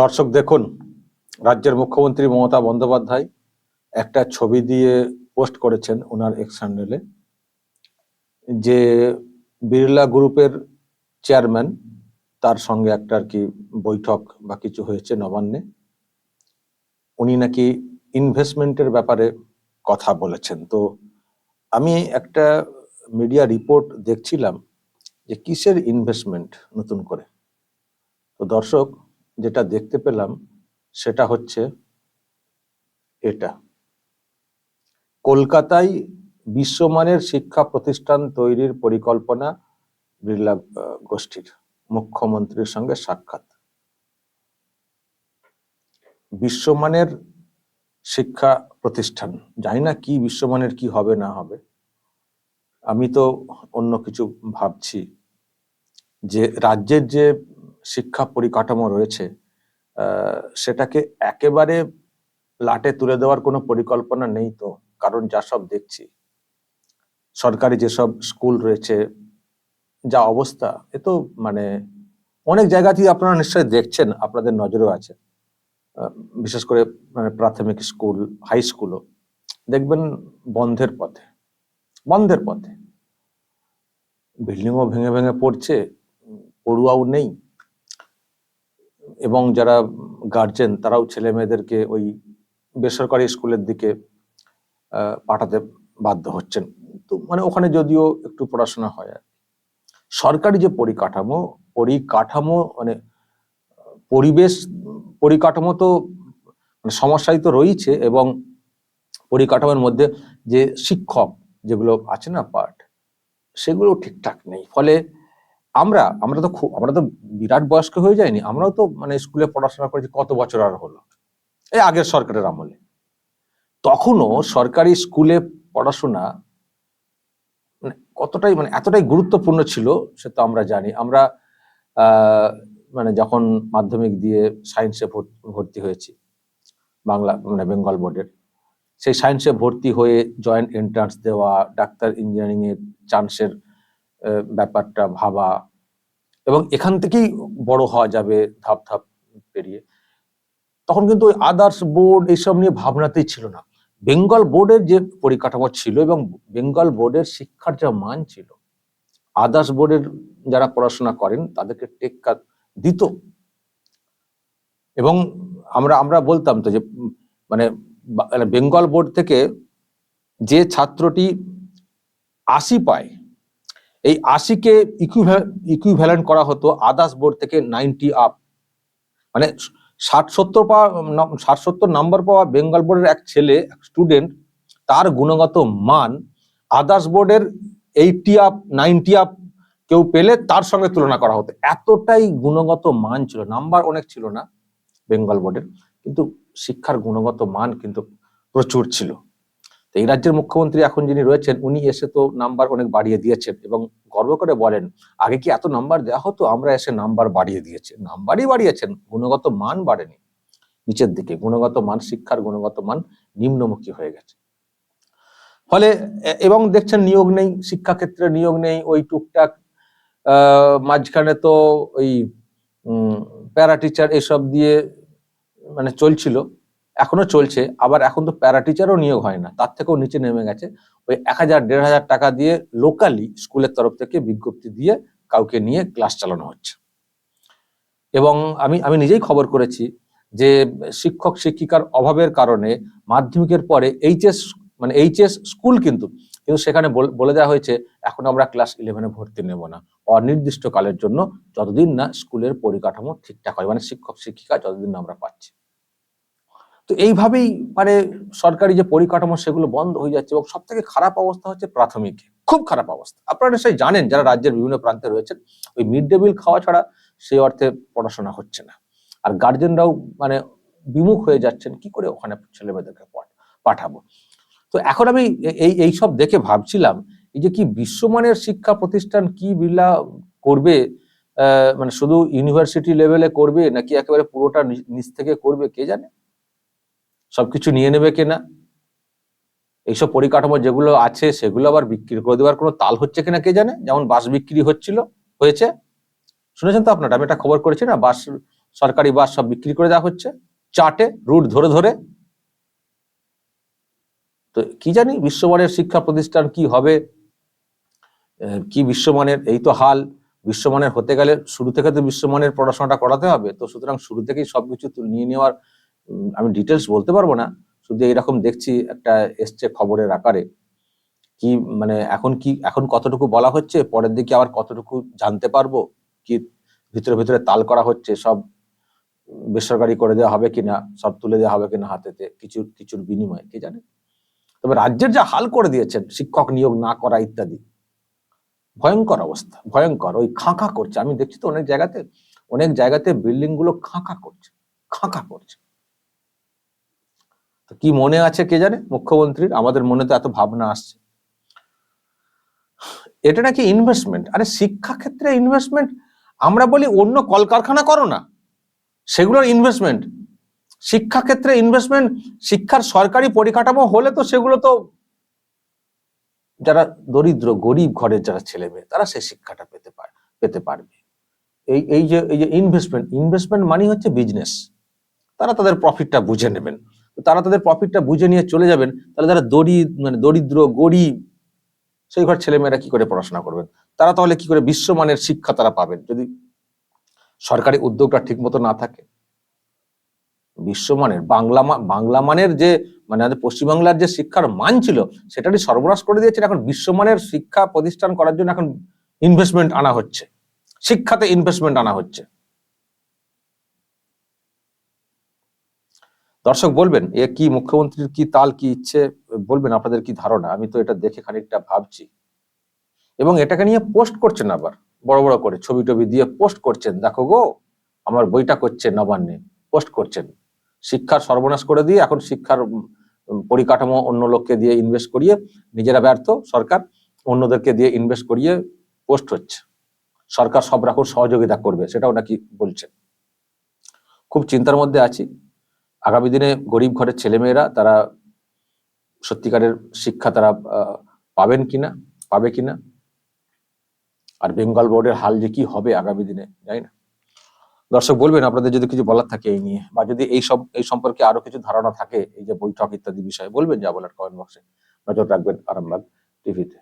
দর্শক দেখুন, রাজ্যের মুখ্যমন্ত্রী মমতা বন্দ্যোপাধ্যায় একটা ছবি দিয়ে পোস্ট করেছেন ওনার এক্স হ্যান্ডেলে যে বিড়লা গ্রুপের চেয়ারম্যান তার সঙ্গে একটা আর কি বৈঠক বা কিছু হয়েছে নবান্নে। উনি নাকি ইনভেস্টমেন্টের ব্যাপারে কথা বলেছেন। তো আমি একটা মিডিয়া রিপোর্ট দেখছিলাম যে কিসের ইনভেস্টমেন্ট নতুন করে? তো দর্শক যেটা দেখতে পেলাম, সেটা হচ্ছে এটা। কলকাতায় বিশ্বমানের শিক্ষা প্রতিষ্ঠান তৈরির পরিকল্পনা বিড়লা গোষ্ঠীর মুখ্যমন্ত্রীর সঙ্গে সাক্ষাৎ। বিশ্বমানের শিক্ষা প্রতিষ্ঠান, জানি না কি বিশ্বমানের কি হবে না হবে। আমি তো অন্য কিছু ভাবছি যে রাজ্যের যে শিক্ষা পরিকাঠামো রয়েছে সেটাকে একেবারে লাটে তুলে দেওয়ার কোনো পরিকল্পনা নেই তো? কারণ যা সব দেখছি, সরকারি যেসব স্কুল রয়েছে, যা অবস্থা, এ তো মানে অনেক জায়গাতেই আপনারা নিশ্চয়ই দেখছেন, আপনাদের নজরেও আছে। বিশেষ করে মানে প্রাথমিক স্কুল, হাই স্কুলও। দেখবেন বন্ধের পথে বন্ধের পথে। বিল্ডিংও ভেঙে ভেঙে পড়ছে পড়ুয়াও নেই। এবং যারা গার্জেন তারাও ছেলে মেয়েদেরকে ওই বেসরকারি স্কুলের দিকে পাঠাতে বাধ্য হচ্ছেন। তো মানে ওখানে যদিও একটু পড়াশোনা হয় আর সরকারি যে পরিকাঠামো পরিকাঠামো মানে পরিবেশ, পরিকাঠামো তো মানে সমস্যাই তো রয়েছে এবং পরিকাঠামোর মধ্যে যে শিক্ষক যেগুলো আছে না পার্ট, সেগুলো ঠিকঠাক নেই। ফলে আমরা আমরা তো খুব, আমরা তো বিরাট বয়স্ক হয়ে যায়নি আমরাও তো মানে স্কুলে পড়াশোনা করেছি কত বছর আর হলো? এই আগের সরকারের আমলে। তখনও সরকারি স্কুলে পড়াশোনা মানে কতটাই মানে এতটাই গুরুত্বপূর্ণ ছিল, সে তো আমরা জানি। আমরা মানে যখন মাধ্যমিক দিয়ে সায়েন্সে ভর্তি হয়েছি, বাংলা মানে বেঙ্গল বোর্ডের, সেই সায়েন্সে ভর্তি হয়ে জয়েন্ট এন্ট্রান্স দেওয়া, ডাক্তার ইঞ্জিনিয়ারিং এর চান্সের ব্যাপারটা ভাবা এবং এখান থেকেই বড় হওয়া যাবে ধাপ ধাপ পেরিয়ে। তখন কিন্তু ওই আদার্স বোর্ড এইসব নিয়ে ভাবনাতেই ছিল না। বেঙ্গল বোর্ডের যে পরিকাঠামো ছিল এবং বেঙ্গল বোর্ডের শিক্ষার যা মান ছিল আদার্স বোর্ডের যারা পড়াশোনা করেন তাদেরকে টেক্কা দিত। এবং আমরা আমরা বলতাম তো যে মানে মানে বেঙ্গল বোর্ড থেকে যে ছাত্রটি আশি পায় এই আশিকে ইকুইভ্যালেন্ট করা হতো আদার্স বোর্ড থেকে নাইনটি আপ মানে ষাট সত্তর পাওয়া ষাট সত্তর নাম্বার পাওয়া বেঙ্গল বোর্ডের এক ছেলে, এক স্টুডেন্ট তার গুণগত মান আদার্স বোর্ডের এইটি আপ নাইনটি আপ কেউ পেলে তার সঙ্গে তুলনা করা হতো। এতটাই গুণগত মান ছিল নাম্বার অনেক ছিল না বেঙ্গল বোর্ডের কিন্তু শিক্ষার গুণগত মান কিন্তু প্রচুর ছিল। এই রাজ্যের মুখ্যমন্ত্রী এখন যিনি রয়েছেন, উনি এসে তো নাম্বার অনেক বাড়িয়ে দিয়েছেন এবং গর্ব করে বলেন, আগে কি এত নাম্বার দেওয়া হতো? আমরা এসে নাম্বার বাড়িয়ে দিয়েছি। নাম্বারই বাড়িয়েছেন, গুণগত মান বাড়েনি। নিচের দিকে, গুণগত মান, শিক্ষার গুণগত মান নিম্নমুখী হয়ে গেছে। ফলে এবং দেখছেন নিয়োগ নেই, শিক্ষাক্ষেত্রে নিয়োগ নেই, ওই টুকটাক মাঝখানে তো ওই প্যারা টিচার এসব দিয়ে মানে চলছিল। এখনও চলছে, আবার এখন তো প্যারা টিচারও নিয়োগ হয় না। তার থেকেও নিচে নেমে গেছে। ওই এক হাজার, দেড় হাজার টাকা দিয়ে লোকালি স্কুলের তরফ থেকে বিজ্ঞপ্তি দিয়ে কাউকে নিয়ে ক্লাস চালানো হচ্ছে। এবং আমি আমি নিজেই খবর করেছি যে শিক্ষক, শিক্ষিকার অভাবের কারণে মাধ্যমিকের পরে এইচএস মানে এইচএস স্কুল কিন্তু কিন্তু সেখানে বল- দেওয়া হয়েছে, এখন আমরা ক্লাস ইলেভেনে ভর্তি নেব না। অনির্দিষ্ট কালের জন্য যতদিন না স্কুলের পরিকাঠামো ঠিকঠাক হয় মানে শিক্ষক, শিক্ষিকা যতদিন না আমরা পাচ্ছি। তো এইভাবেই মানে সরকারি যে পরিকাঠামো সেগুলো বন্ধ হয়ে যাচ্ছে এবং সব থেকে খারাপ অবস্থা হচ্ছে প্রাথমিকে। খুব খারাপ অবস্থা। আপনারা নিশ্চয়ই জানেন যারা রাজ্যের বিভিন্ন প্রান্তে রয়েছেন, ওই মিড ডে মিল খাওয়া ছাড়া সেই অর্থে পড়াশোনা হচ্ছে না। আর গার্জেনরাও মানে বিমুখ হয়ে যাচ্ছেন, কি করে ওখানে ছেলে মেয়েদেরকে পাঠাবো? তো এখন আমি এই এই সব দেখে ভাবছিলাম, এই যে কি বিশ্বমানের শিক্ষা প্রতিষ্ঠান কি বিড়লা করবে মানে শুধু ইউনিভার্সিটি লেভেলে করবে নাকি একেবারে পুরোটা নিচ থেকে করবে, কে জানে? সবকিছু নিয়ে নেবে কিনা? এইসব পরিকাঠামো যেগুলো আছে, সেগুলো আবার বিক্রি করে দেওয়ার কোনো তাল হচ্ছে কিনা কে জানে? যেমন বাস বিক্রি হচ্ছিল, হয়েছে। শুনেছেন তো আপনারা? আমি একটা খবর করেছি না বাস সরকারি বাস সব বিক্রি করে দেওয়া হচ্ছে। চাটে, রুট ধরে ধরে। তো কি জানি বিশ্বমানের শিক্ষা প্রতিষ্ঠান কি হবে? কি বিশ্বমানের? এই তো হাল। বিশ্বমানের হতে গেলে শুরু থেকে তো বিশ্বমানের পড়াশোনাটা করাতে হবে। তো সুতরাং শুরু থেকেই সবকিছু নিয়ে নেওয়ার আমি ডিটেলস বলতে পারব না, শুধু এরকম দেখছি একটা এসছে খবরের আকারে। কি মানে এখন কি, এখন কতটুকু বলা হচ্ছে, পরের দিকে আবার কতটুকু জানতে পারব, কি ভিতরে ভিতরে তাল করা হচ্ছে, সব বেসরকারি করে দেওয়া হবে কিনা, সব তুলে দেওয়া হবে কিনা হাতেতে কিছু, কিছুর বিনিময়ে, কে জানে? তবে রাজ্যের যা হাল করে দিয়েছেন, শিক্ষক নিয়োগ না করা ইত্যাদি, ভয়ঙ্কর অবস্থা, ভয়ঙ্কর, ওই খাঁকা করছে। আমি দেখছি তো অনেক জায়গাতে অনেক জায়গাতে বিল্ডিংগুলো খাঁকা করছে খাঁকা করছে। কি মনে আছে কে জানে? মুখ্যমন্ত্রীর, আমাদের মনে তো এত ভাবনা আসছে। এটা নাকি ইনভেস্টমেন্ট আরে শিক্ষা ক্ষেত্রে ইনভেস্টমেন্ট আমরা বলি অন্য কলকারখানা করো না, সেগুলোর ইনভেস্টমেন্ট শিক্ষা ক্ষেত্রে ইনভেস্টমেন্ট শিক্ষার সরকারি পরিকাঠামো হলে তো সেগুলো তো যারা দরিদ্র, গরিব ঘরের যারা ছেলে মেয়ে, তারা সেই শিক্ষাটা পেতে পারে, পেতে পারবে। এই এই যে এই যে ইনভেস্টমেন্ট ইনভেস্টমেন্ট মানে হচ্ছে বিজনেস তারা তাদের প্রফিটটা বুঝে নেবেন। তারা তাদের প্রফিটটা বুঝে নিয়ে চলে যাবেন, তাহলে তারা দরিদ্র মানে দরিদ্র, গরিব, সেই ঘর ছেলেমেয়েরা কি করে পড়াশোনা করবেন? তারা তাহলে কি করে বিশ্বমানের শিক্ষা তারা পাবেন? যদি সরকারি উদ্যোগটা ঠিক মতো না থাকে? বিশ্বমানের, বাংলা বাংলা মানের যে মানে আমাদের পশ্চিমবাংলার যে শিক্ষার মান ছিল, সেটারই সর্বনাশ করে দিয়েছেন। এখন বিশ্বমানের শিক্ষা প্রতিষ্ঠান করার জন্য এখন ইনভেস্টমেন্ট আনা হচ্ছে। শিক্ষাতে ইনভেস্টমেন্ট আনা হচ্ছে। দর্শক বলবেন, এ কি মুখ্যমন্ত্রীর কি তাল, কি ইচ্ছে? বলবেন, আপনাদের কি ধারণা? আমি তো এটা দেখে খানিকটা ভাবছি। এবং এটাকে নিয়ে পোস্ট করছেন আবার, বড় বড় করে ছবি টবি দিয়ে পোস্ট করছেন। দেখো গো, আমার বইটা করছে নবান্নে, পোস্ট করছেন। শিক্ষার সর্বনাশ করে দিয়ে এখন শিক্ষার পরিকাঠামো অন্য লোককে দিয়ে ইনভেস্ট করিয়ে নিজেরা ব্যর্থ, সরকার অন্যদেরকে দিয়ে ইনভেস্ট করিয়ে পোস্ট হচ্ছে। সরকার সব রকম সহযোগিতা করবে, সেটাও নাকি বলছেন। খুব চিন্তার মধ্যে আছি। আগামী দিনে গরিব ঘরের ছেলেমেয়েরা তারা সত্যিকারের শিক্ষা তারা পাবেন কিনা, পাবে কিনা? আর বেঙ্গল বোর্ডের হাল যে কি হবে আগামী দিনে, জানি না। দর্শক বলবেন, আপনাদের যদি কিছু বলার থাকে এই নিয়ে, বা যদি এই সব, এই সম্পর্কে আরও কিছু ধারণা থাকে, এই যে বৈঠক ইত্যাদি বিষয়ে, বলবেন যা বলার কমেন্ট বক্সে নজর রাখবেন আরামবাগ টিভিতে